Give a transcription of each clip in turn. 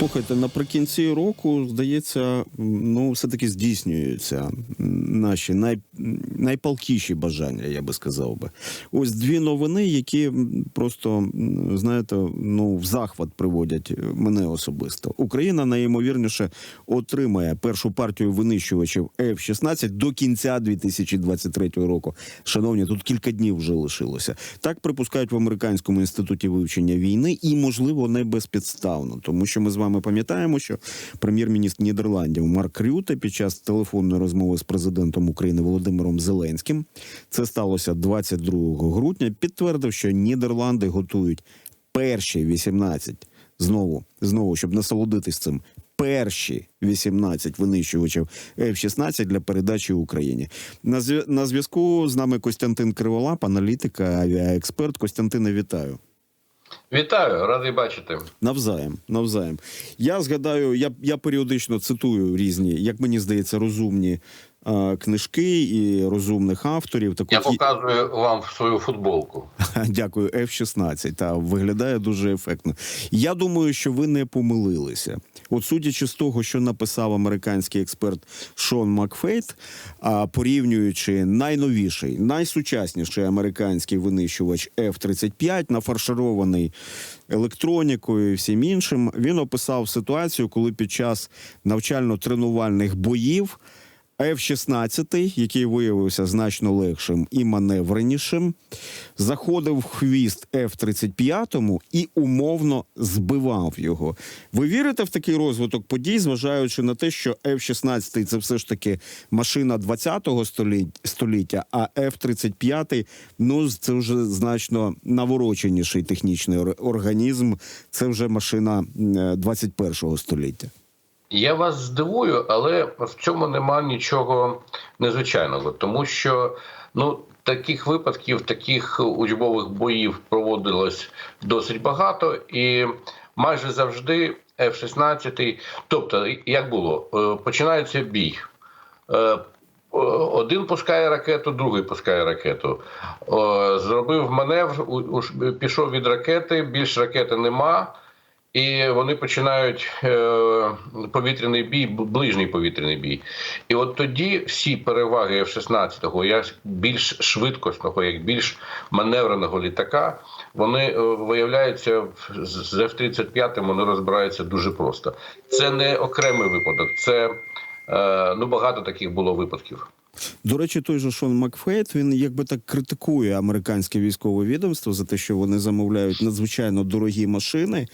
Слухайте, наприкінці року, здається, ну, все-таки здійснюються наші най, найпалкіші бажання, я би сказав би. Ось дві новини, які просто, знаєте, ну, в захват приводять мене особисто. Україна найімовірніше отримає першу партію винищувачів F-16 до кінця 2023 року. Шановні, тут кілька днів вже лишилося. Так припускають в американському інституті вивчення війни, і можливо не безпідставно, тому що ми з вами пам'ятаємо, що прем'єр-міністр Нідерландів Марк Рюте під час телефонної розмови з президентом України Володимиром Зеленським, це сталося 22 грудня, підтвердив, що Нідерланди готують перші 18, знову, знову, щоб насолодитись цим. Перші 18 винищувачів F-16 для передачі Україні. На зв'язку з нами Костянтин Криволап, аналітика, авіаексперт. Костянтине, вітаю. Вітаю, радий бачити. Навзаєм, навзаєм. Я згадаю, я, я періодично цитую різні, як мені здається, розумні книжки і розумних авторів. Так Я от показую вам свою футболку. Дякую, F-16. Та виглядає дуже ефектно. Я думаю, що ви не помилилися. От судячи з того, що написав американський експерт Шон Макфейт, а порівнюючи найновіший, найсучасніший американський винищувач F-35, нафарширований електронікою і всім іншим, він описав ситуацію, коли під час навчально-тренувальних боїв. F-16, який виявився значно легшим і маневренішим, заходив в хвіст F-35 і умовно збивав його. Ви вірите в такий розвиток подій, зважаючи на те, що F-16 це все ж таки машина 20-го століття, а F-35 ну це вже значно навороченіший технічний організм. Це вже машина м, е, 21-го століття. Я вас здивую, але в цьому нема нічого незвичайного, тому що ну таких випадків, таких учбових боїв проводилось досить багато, і майже завжди F-16, тобто, як було, Е, починається бій. Е, Один пускає ракету, другий пускає ракету. Зробив маневр, пішов від ракети, більш ракети нема. І вони починають е, повітряний бій, ближній повітряний бій. І от тоді всі переваги F-16, як більш швидкісного, як більш маневреного літака, вони е, виявляються з F-35 вони розбираються дуже просто. Це не окремий випадок, це е, ну багато таких було випадків. До речі, той же Шон Макфейт він якби так критикує американське військове відомство за те, що вони замовляють надзвичайно дорогі машини.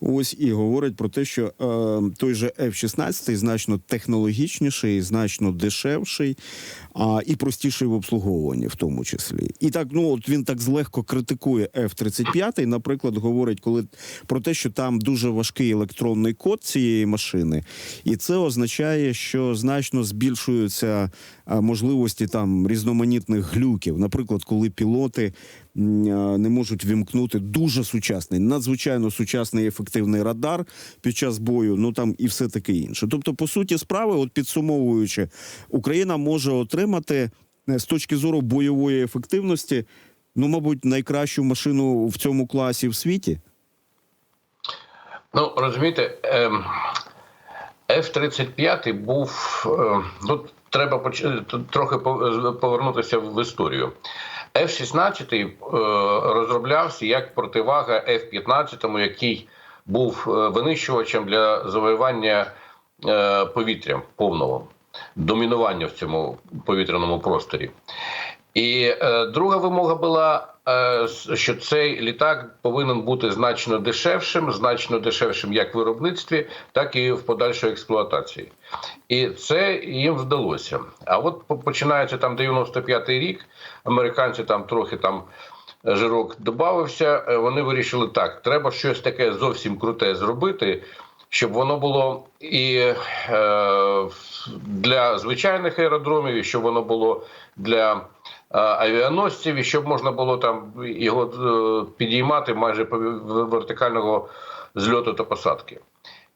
Ось і говорить про те, що е, той же F-16 значно технологічніший, значно дешевший, а і простіший в обслуговуванні, в тому числі. І так, ну от він так злегко критикує F-35, наприклад, говорить, коли про те, що там дуже важкий електронний код цієї машини, і це означає, що значно збільшуються а, можливості там різноманітних глюків. Наприклад, коли пілоти не можуть вімкнути дуже сучасний, надзвичайно сучасний ефективний радар під час бою, ну там і все таке інше. Тобто, по суті справи, от підсумовуючи, Україна може отримати е, з точки зору бойової ефективності, ну, мабуть, найкращу машину в цьому класі в світі. Ну, розумієте, ем, F-35 був. Ну, треба поч- трохи повернутися в історію. F-16 е, розроблявся як противага F-15, який був е, винищувачем для завоювання е, повітря повного домінування в цьому повітряному просторі. І е, друга вимога була, е, що цей літак повинен бути значно дешевшим, значно дешевшим як в виробництві, так і в подальшій експлуатації. І це їм вдалося. А от починається там 95-й рік, американці там трохи там. Жирок додався, е, вони вирішили так: треба щось таке зовсім круте зробити, щоб воно було і е, для звичайних аеродромів, і щоб воно було для е, авіаносців, і щоб можна було там його е, підіймати майже по вертикального зльоту та посадки.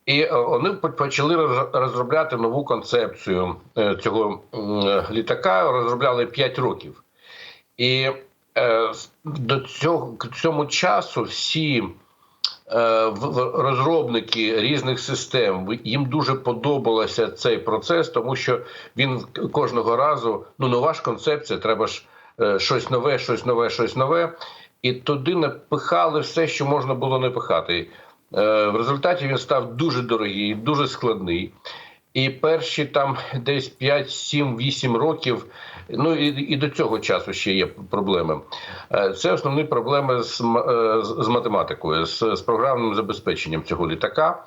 І е, вони почали розробляти нову концепцію е, цього літака. Розробляли 5 років. І е, до цього к цьому часу всі е, розробники різних систем їм дуже подобалося цей процес, тому що він кожного разу ну нова ж концепція, треба ж е, щось нове, щось нове, щось нове. І туди напихали все, що можна було напихати. Е, В результаті він став дуже дорогий, дуже складний. І перші там десь 5, 7, 8 років, ну і, і до цього часу ще є проблеми. Е, Це основні проблеми з, е, з з математикою, з, з програмним забезпеченням цього літака.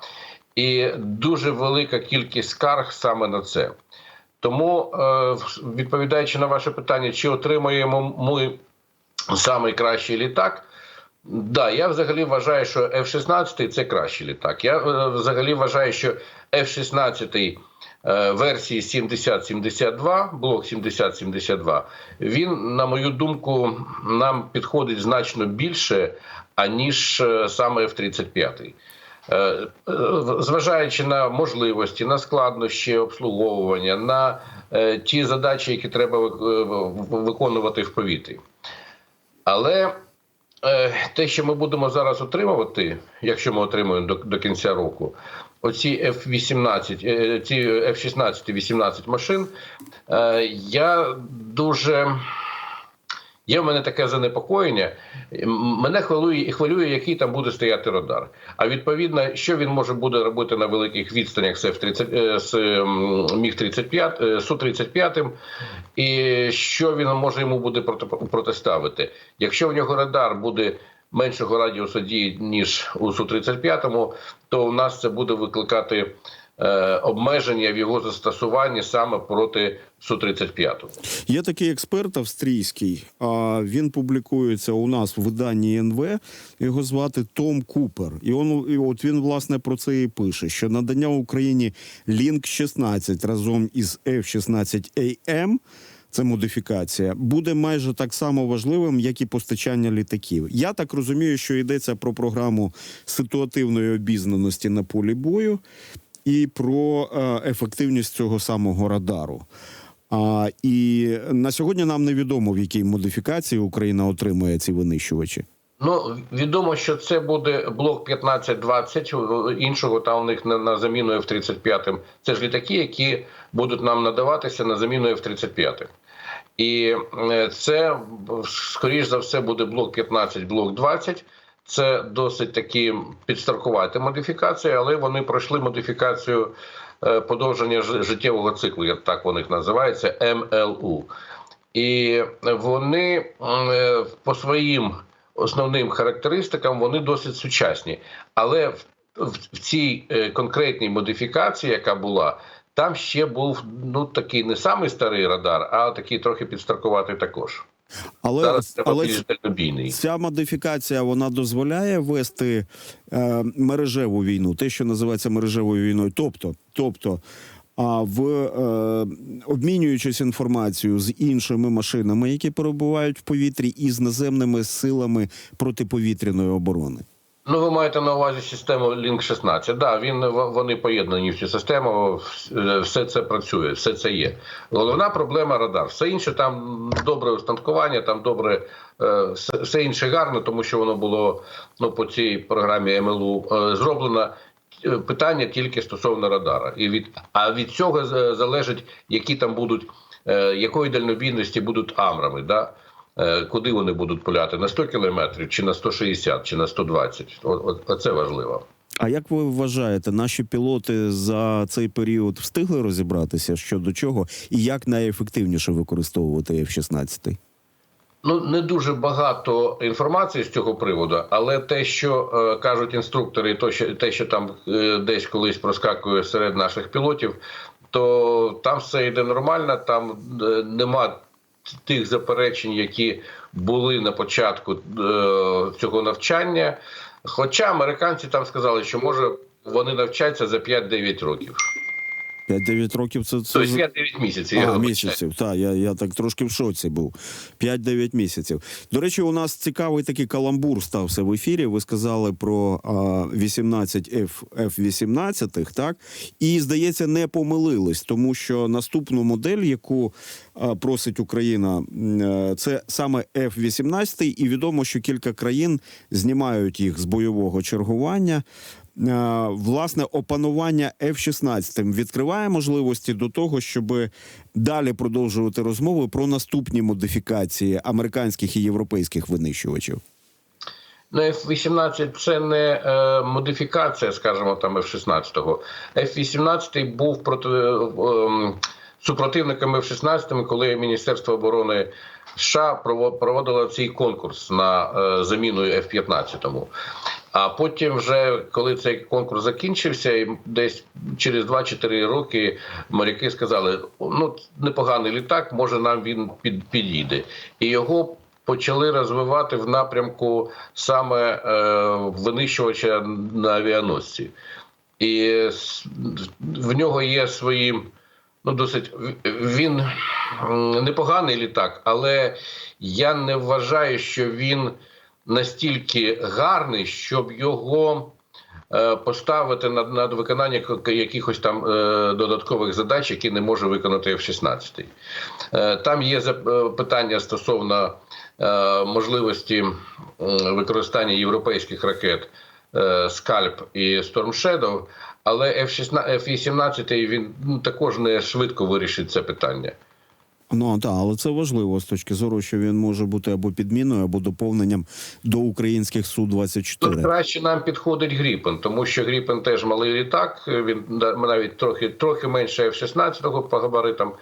І дуже велика кількість скарг саме на це. Тому, е, відповідаючи на ваше питання, чи отримуємо ми самий кращий літак. Да, я взагалі вважаю, що F-16 це кращий літак. Я е, взагалі вважаю, що F-16 е, версії 7072, блок 7072, він, на мою думку, нам підходить значно більше, аніж е, саме F-35. Е, е, Зважаючи на можливості, на складнощі обслуговування, на ті задачі, які треба виконувати в повітрі. Але те, що ми будемо зараз отримувати, якщо ми отримуємо до, до кінця року, оці F-18, е, ці F-16, 18 машин, е, я дуже. Є в мене таке занепокоєння. Мене хвилює, хвилює, який там буде стояти радар. А відповідно, що він може буде робити на великих відстанях з F-30, е, міг 35 е, су 35 і що він може йому буде проти, протиставити. Якщо в нього радар буде меншого радіусу дії, ніж у су 35 то у нас це буде викликати обмеження в його застосуванні саме проти су 35 Є такий експерт австрійський. А він публікується у нас в виданні НВ. Його звати Том Купер. І он і от він власне про це і пише: що надання Україні Link 16 разом із F-16 AM це модифікація, буде майже так само важливим, як і постачання літаків. Я так розумію, що йдеться про програму ситуативної обізнаності на полі бою і про е, ефективність цього самого радару. А, і на сьогодні нам невідомо, в якій модифікації Україна отримує ці винищувачі. Ну відомо, що це буде блок 15-20, Іншого там у них на, на заміну F-35. Це ж літаки, які будуть нам надаватися на заміну F-35. І е, це скоріш за все буде блок 15, блок 20. Це досить такі підстаркувати модифікації, але вони пройшли модифікацію е, подовження життєвого циклу, як так вони називаються, МЛУ. І вони е, по своїм основним характеристикам вони досить сучасні. Але в цій е, конкретній модифікації, яка була, там ще був ну такий не самий старий радар, а такий трохи підстаркуватий також. Але, Зараз треба але ця модифікація вона дозволяє вести е, мережеву війну, те, що називається мережевою війною. Тобто, тобто, а в е, обмінюючись інформацією з іншими машинами, які перебувають в повітрі, і з наземними силами протиповітряної оборони. Ну, ви маєте на увазі систему Link 16. Да, він вони поєднані в цю систему. Все це працює, все це є. Головна проблема радар. Все інше там добре устаткування, там добре е, все- інше гарно, тому що воно було ну по цій програмі МЛУ е, зроблено. Е, Питання тільки стосовно радара, і від а від цього залежить, які там будуть, е, якої дальнобійності будуть амрами. Да? Е, Куди вони будуть пуляти? На 100 кілометрів, чи на 160, чи на 120? О- о- Оце важливо. А як ви вважаєте, наші пілоти за цей період встигли розібратися щодо чого і як найефективніше використовувати F-16? Ну не дуже багато інформації з цього приводу, але те, що е, кажуть інструктори, і то, що те, що там е, десь колись проскакує серед наших пілотів, то там все йде нормально. Там е, нема тих заперечень, які були на початку е, цього навчання. Хоча американці там сказали, що може вони навчаться за 5-9 років. 5-9 років це, це Тобто 5-9 місяців. а, місяців. Так, я, я так трошки в шоці був. 5-9 місяців. До речі, у нас цікавий такий каламбур стався в ефірі. Ви сказали про а, 18 F, F-18, так? І, здається, не помилились, тому що наступну модель, яку а, просить Україна, е, це саме F-18, і відомо, що кілька країн знімають їх з бойового чергування. Е, власне опанування F-16 відкриває можливості до того, щоб далі продовжувати розмови про наступні модифікації американських і європейських винищувачів. Ну, F-18 це не е, модифікація, скажімо, там F-16. F-18 був проти, е, ем, супротивником F-16, коли Міністерство оборони США прово- проводило цей конкурс на е, заміну F-15. А потім, вже коли цей конкурс закінчився, десь через 2-4 роки моряки сказали: ну непоганий літак, може нам він під, підійде. І його почали розвивати в напрямку саме е, винищувача на авіаносці. І в нього є свої. Ну, досить він непоганий літак, але я не вважаю, що він настільки гарний, щоб його е, поставити над, над виконання якихось там е, додаткових задач, які не може виконати F-16. Е, Там є питання стосовно можливості використання європейських ракет Скальп і Storm Shadow, але F-16, F-18 він ну, також не швидко вирішить це питання. Ну так, але це важливо з точки зору, що він може бути або підміною, або доповненням до українських су Тут краще нам підходить Гріпен, тому що Гріпен теж малий літак. Він навіть трохи трохи менше F-16 по габаритам,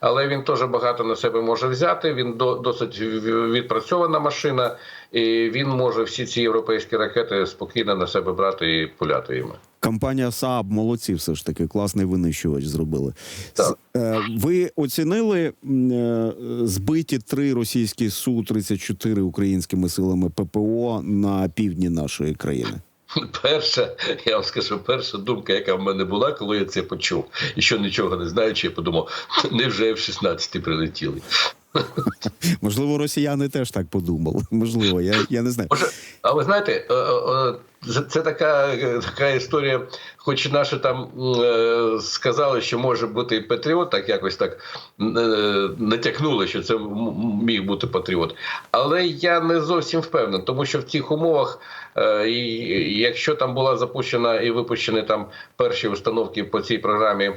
але він теж багато на себе може взяти. Він до, досить відпрацьована машина, і він може всі ці європейські ракети спокійно на себе брати і пуляти їми. Компанія Saab молодці, все ж таки класний винищувач зробили. Так. Е, Ви оцінили е, збиті три російські су 34 українськими силами ППО на півдні нашої країни. Перша, я вам скажу, перша думка, яка в мене була, коли я це почув, і що нічого не знаючи, я подумав, невже F-16 прилетіли. Можливо, росіяни теж так подумали. Можливо, я, я не знаю. Може, а ви знаєте, е, це- така, е, така історія, хоч наші там е, сказали, що може бути патріот, так якось так е, натякнули, що це міг бути патріот. Але я не зовсім впевнений, тому що в цих умовах, е, якщо там була запущена і випущені там перші установки по цій програмі е,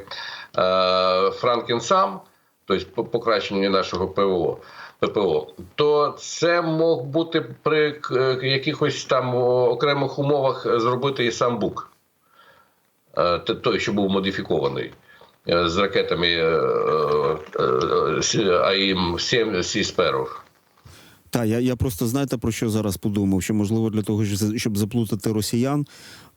Франкенсам, тобто по- покращення нашого ПВО. ППО, то це мог бути при к- якихось там окремих умовах зробити і сам БУК, Е, той, що був модифікований е, з ракетами е, е, е, АІМ-7 Сі Sparrow. Та я, я просто знаєте про що зараз подумав? Що можливо для того, щоб- заплутати росіян.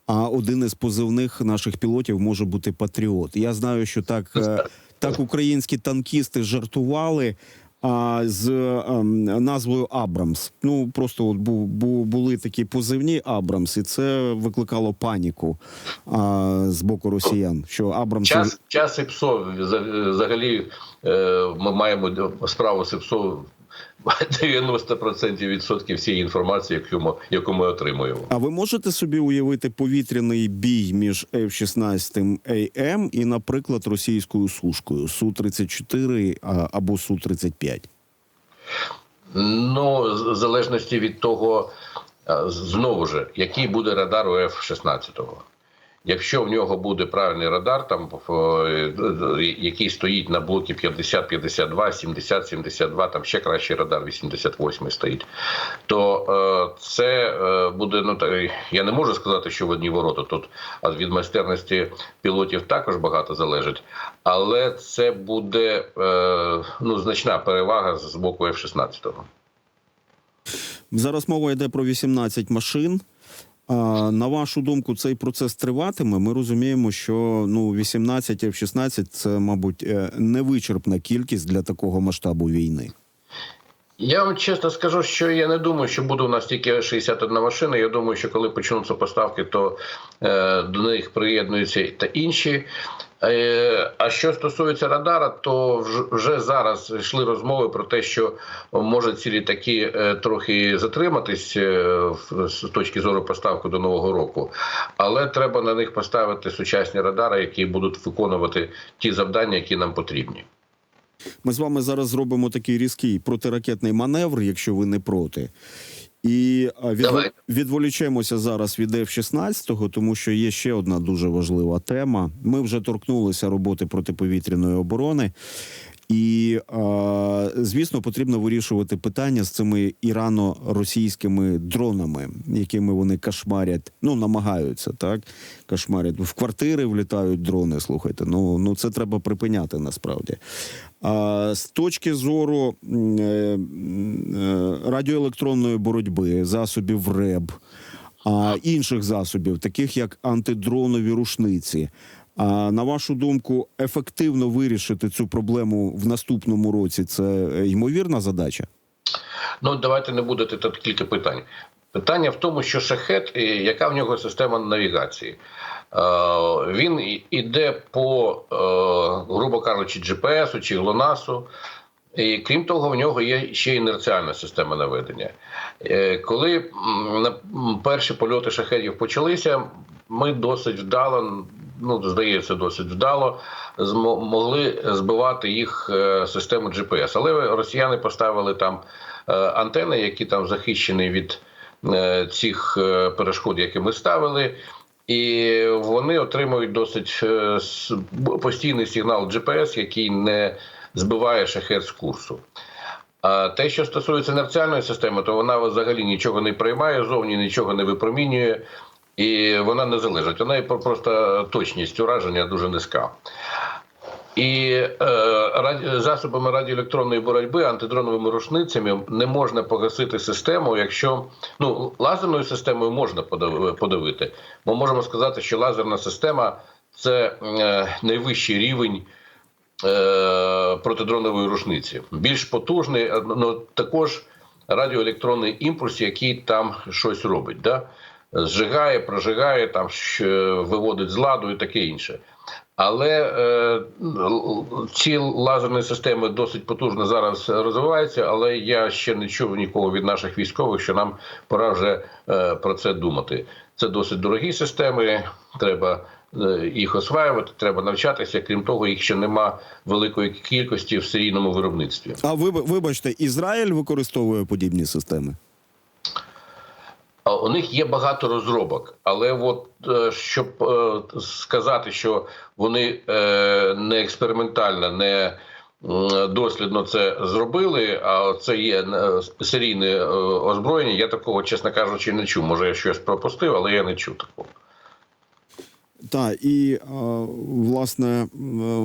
А один із позивних наших пілотів може бути патріот. Я знаю, що так, е, так українські танкісти жартували. А з а, назвою Абрамс. Ну просто от бу, бу, були такі позивні Абрамс, і це викликало паніку а, з боку росіян. Що Абрамс Час, час і вза- взагалі е, ми маємо справу з ІПСО 90% відсотків всієї інформації, яку ми, яку ми отримуємо. А ви можете собі уявити повітряний бій між F-16 AM і, наприклад, російською сушкою Су-34 або Су-35? Ну, в залежності від того, знову ж, який буде радар у F-16. Якщо в нього буде правильний радар, там е, який стоїть на блокі 50-52, 70-72, там ще кращий радар 88 стоїть, то е, це е, буде ну я не можу сказати, що в одні ворота тут, від майстерності пілотів також багато залежить, але це буде е, ну значна перевага з боку F-16. Зараз мова йде про 18 машин. На вашу думку, цей процес триватиме. Ми розуміємо, що ну 18 F-16 – це, мабуть, е, невичерпна кількість для такого масштабу війни. Я вам чесно скажу, що я не думаю, що буде у нас тільки 61 машина. Я думаю, що коли почнуться поставки, то е, до них приєднуються та інші. Е, А що стосується радара, то вже зараз йшли розмови про те, що може ці літаки е, трохи затриматись е, з точки зору поставки до нового року, але треба на них поставити сучасні радари, які будуть виконувати ті завдання, які нам потрібні. Ми з вами зараз зробимо такий різкий протиракетний маневр, якщо ви не проти. І від... відвол... Відволічемося зараз від F-16, тому що є ще одна дуже важлива тема. Ми вже торкнулися роботи протиповітряної оборони. І, звісно, потрібно вирішувати питання з цими ірано-російськими дронами, якими вони кошмарять, ну намагаються так кошмарять. В квартири влітають дрони. Слухайте, ну, ну це треба припиняти насправді. А з точки зору е, е, радіоелектронної боротьби, засобів РЕБ, а інших засобів, таких як антидронові рушниці. На вашу думку, ефективно вирішити цю проблему в наступному році це е, ймовірна задача? Ну давайте не будете тут кілька питань. Питання в тому, що шахет, і яка в нього система навігації. Е, він іде по, е, грубо кажучи, GPS чи GLONASS, і крім того, в нього є ще інерціальна система наведення. Е, Коли перші польоти шахетів почалися, ми досить вдало, ну здається, досить вдало змо- могли збивати їх е, систему GPS. Але росіяни поставили там е, антени, які там захищені від е, цих перешкод, які ми ставили. І вони отримують досить постійний сигнал GPS, який не збиває шахет з курсу. А те, що стосується інерціальної системи, то вона взагалі нічого не приймає зовні, нічого не випромінює, і вона не залежить. Про- просто точність ураження дуже низька. І е, засобами радіоелектронної боротьби, антидроновими рушницями не можна погасити систему, якщо ну лазерною системою можна подав- подавити. Ми можемо сказати, що лазерна система це е, найвищий рівень е, протидронової рушниці. Більш потужний, е, ну також радіоелектронний імпульс, який там щось робить. Да? Зжигає, прожигає, там щ- виводить з ладу і таке інше. Але е, ці лазерні системи досить потужно зараз розвиваються, але я ще не чув нікого від наших військових, що нам пора вже е, про це думати. Це досить дорогі системи, треба е, їх осваювати, треба навчатися. Крім того, їх ще нема великої кількості в серійному виробництві. А ви вибачте, Ізраїль використовує подібні системи? У них є багато розробок, але от е, щоб е, сказати, що вони е, не експериментально, не дослідно це зробили, а це є серійне озброєння. Я такого, чесно кажучи, не чув. Може, я щось пропустив, але я не чув такого. Так, і власне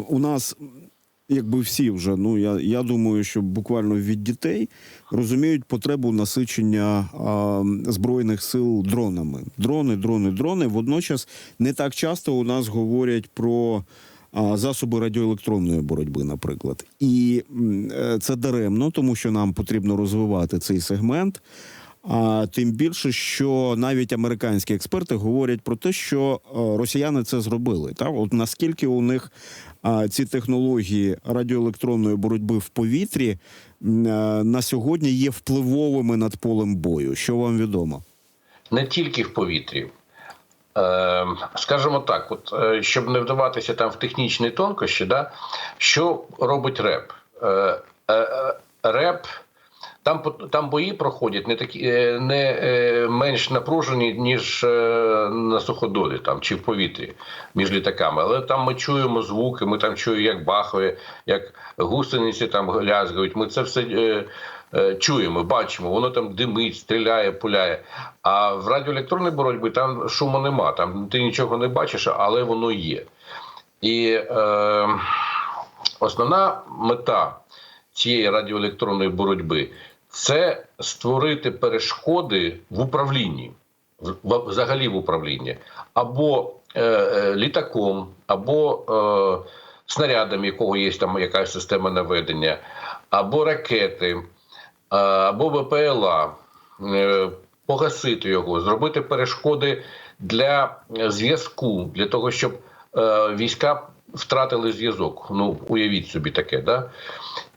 у нас, якби всі вже, ну я, я думаю, що буквально від дітей розуміють потребу насичення е, збройних сил дронами. Дрони, дрони, дрони. Водночас не так часто у нас говорять про. Засоби радіоелектронної боротьби, наприклад, і е, це даремно, тому що нам потрібно розвивати цей сегмент. А тим більше, що навіть американські експерти говорять про те, що е, росіяни це зробили. Так, от наскільки у них ці технології радіоелектронної боротьби в повітрі е, на сьогодні є впливовими над полем бою. Що вам відомо? не тільки в повітрі. Е, скажімо так, от, щоб не вдаватися там в технічні тонкощі, да, що робить РЕП? РЕП, там, там бої проходять не такі е, не е, менш напружені, ніж е, на суходолі там, чи в повітрі між літаками. Але там ми чуємо звуки, ми там чуємо, як бахає, як гусениці там лязгають. Ми це все. Чуємо, бачимо, воно там димить, стріляє, пуляє. А в радіоелектронній боротьбі там шуму нема, там ти нічого не бачиш, але воно є. І е, основна мета цієї радіоелектронної боротьби це створити перешкоди в управлінні, взагалі в управлінні, або е, е, літаком, або е, снарядом, якого є там якась система наведення, або ракети, е, або ВПЛА, е, погасити його, зробити перешкоди для зв'язку, для того, щоб е, війська втратили зв'язок. Ну, уявіть собі таке, да?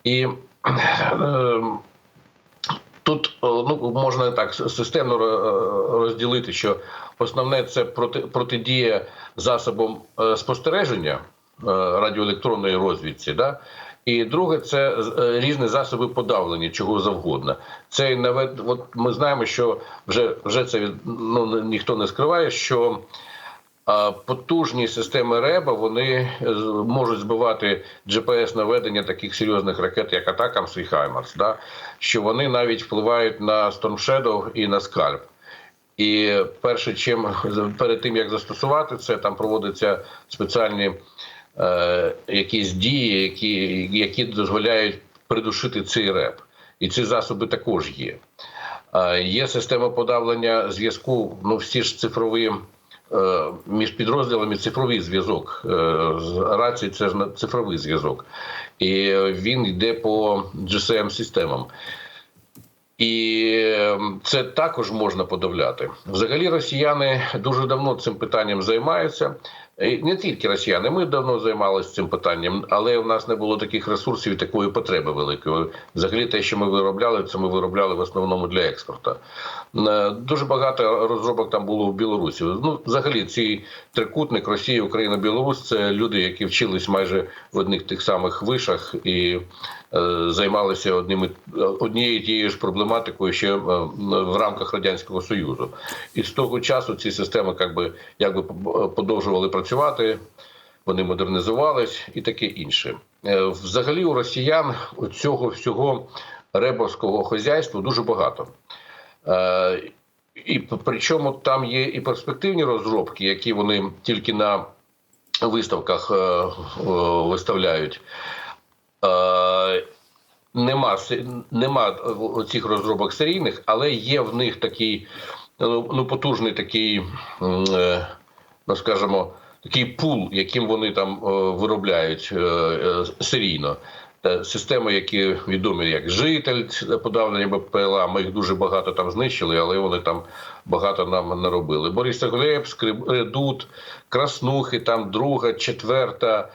І е, Тут е, ну можна так системно е, розділити, що основне це проти, протидія засобам е, спостереження е, радіоелектронної розвідці, да? і друге це е, різні засоби подавлення, чого завгодно. Це навед, от ми знаємо, що вже вже це ну, ніхто не скриває, що потужні системи РЕБа вони е, можуть збивати GPS наведення таких серйозних ракет, як Атакамс і Хаймарс, да? що вони навіть впливають на Storm Shadow і на скальп. І перше, чим перед тим як застосувати це, там проводяться спеціальні е, якісь дії, які, які дозволяють придушити цей реп. І ці засоби також є. Е, Є система подавлення зв'язку, ну всі ж цифрові між підрозділами цифровий зв'язок. Е, з Рації це ж цифровий зв'язок. І він йде по GSM-системам. І е, це також можна подавляти. Взагалі, росіяни дуже давно цим питанням займаються. І не тільки росіяни, ми давно займалися цим питанням, але в нас не було таких ресурсів і такої потреби великої. Взагалі, те, що ми виробляли, це ми виробляли в основному для експорту. Е, Дуже багато розробок там було в Білорусі. Ну, взагалі, цей трикутник Росія, Україна, Білорусь це люди, які вчились майже в одних тих самих вишах і е, займалися одними однією тією ж проблематикою ще е, в рамках радянського союзу. І з того часу ці системи, якби якби подовжували працювати. Вони модернізувались і таке інше. Е, Взагалі, у росіян цього всього ребовського хазяйства дуже багато. Е, І причому там є і перспективні розробки, які вони тільки на виставках е, виставляють. Нема, нема цих розробок серійних, але є в них такий ну, ну, потужний такий, ну скажімо, такий пул, яким вони там е, виробляють е, е, серійно. Системи, які відомі як житель, подавлення БПЛА, ми їх дуже багато там знищили, але вони там багато нам наробили. Борисоглебськ, Редут, Краснухи, там друга, четверта.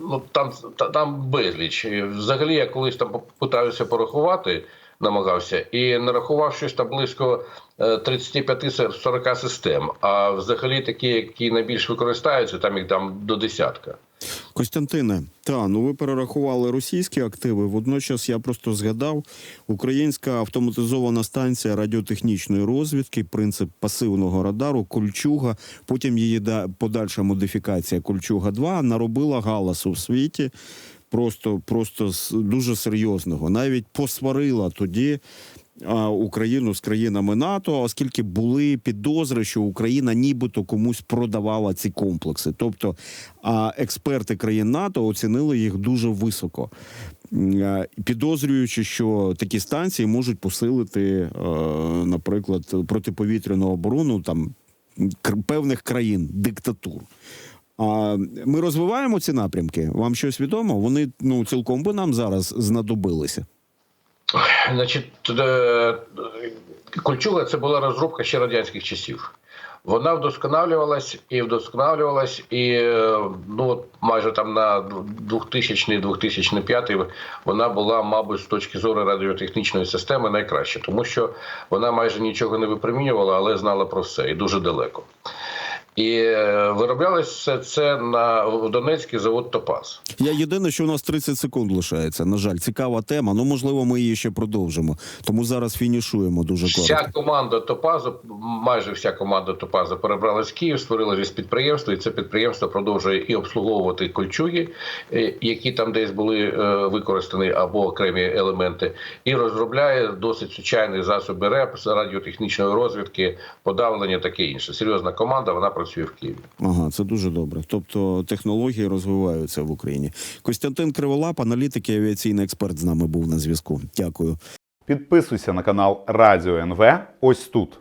Ну там там безліч. Взагалі, я колись там питаюся порахувати, намагався, і нарахував щось там близько е, 35-40 систем. А взагалі такі, які найбільш використаються, там їх там до десятка. Костянтине, та ну ви перерахували російські активи. Водночас я просто згадав українська автоматизована станція радіотехнічної розвідки, принцип пасивного радару, Кольчуга. Потім її да- подальша модифікація Кольчуга 2 наробила галасу в світі. Просто, просто дуже серйозного. Навіть посварила тоді Україну з країнами НАТО, оскільки були підозри, що Україна нібито комусь продавала ці комплекси. Тобто експерти країн НАТО оцінили їх дуже високо, підозрюючи, що такі станції можуть посилити, наприклад, протиповітряну оборону там певних країн, диктатур. А ми розвиваємо ці напрямки. Вам щось відомо? Вони ну цілком би нам зараз знадобилися. Значить, е, Кольчуга це була розробка ще радянських часів. Вона вдосконалювалась і вдосконалювалась, і ну майже там на 2000-2005 вона була, мабуть, з точки зору радіотехнічної системи найкраща, тому що вона майже нічого не випромінювала, але знала про все і дуже далеко. І е, вироблялось все це на Донецький завод Топаз. Я єдине, що у нас 30 секунд лишається. На жаль, цікава тема. Ну можливо, ми її ще продовжимо. Тому зараз фінішуємо дуже Вся команда Топазу, майже вся команда Топазу перебралась в Київ, створила ж підприємство, і це підприємство продовжує і обслуговувати кольчуги, е, які там десь були е, використані або окремі елементи, і розробляє досить сучасні засоби РЕП з радіотехнічної розвідки, подавлення, таке інше. Серйозна команда, вона працює в Києві. Ага, це дуже добре. Тобто технології розвиваються в Україні. Костянтин Криволап, аналітик і авіаційний експерт, з нами був на зв'язку. Дякую. Підписуйся на канал Радіо НВ ось тут.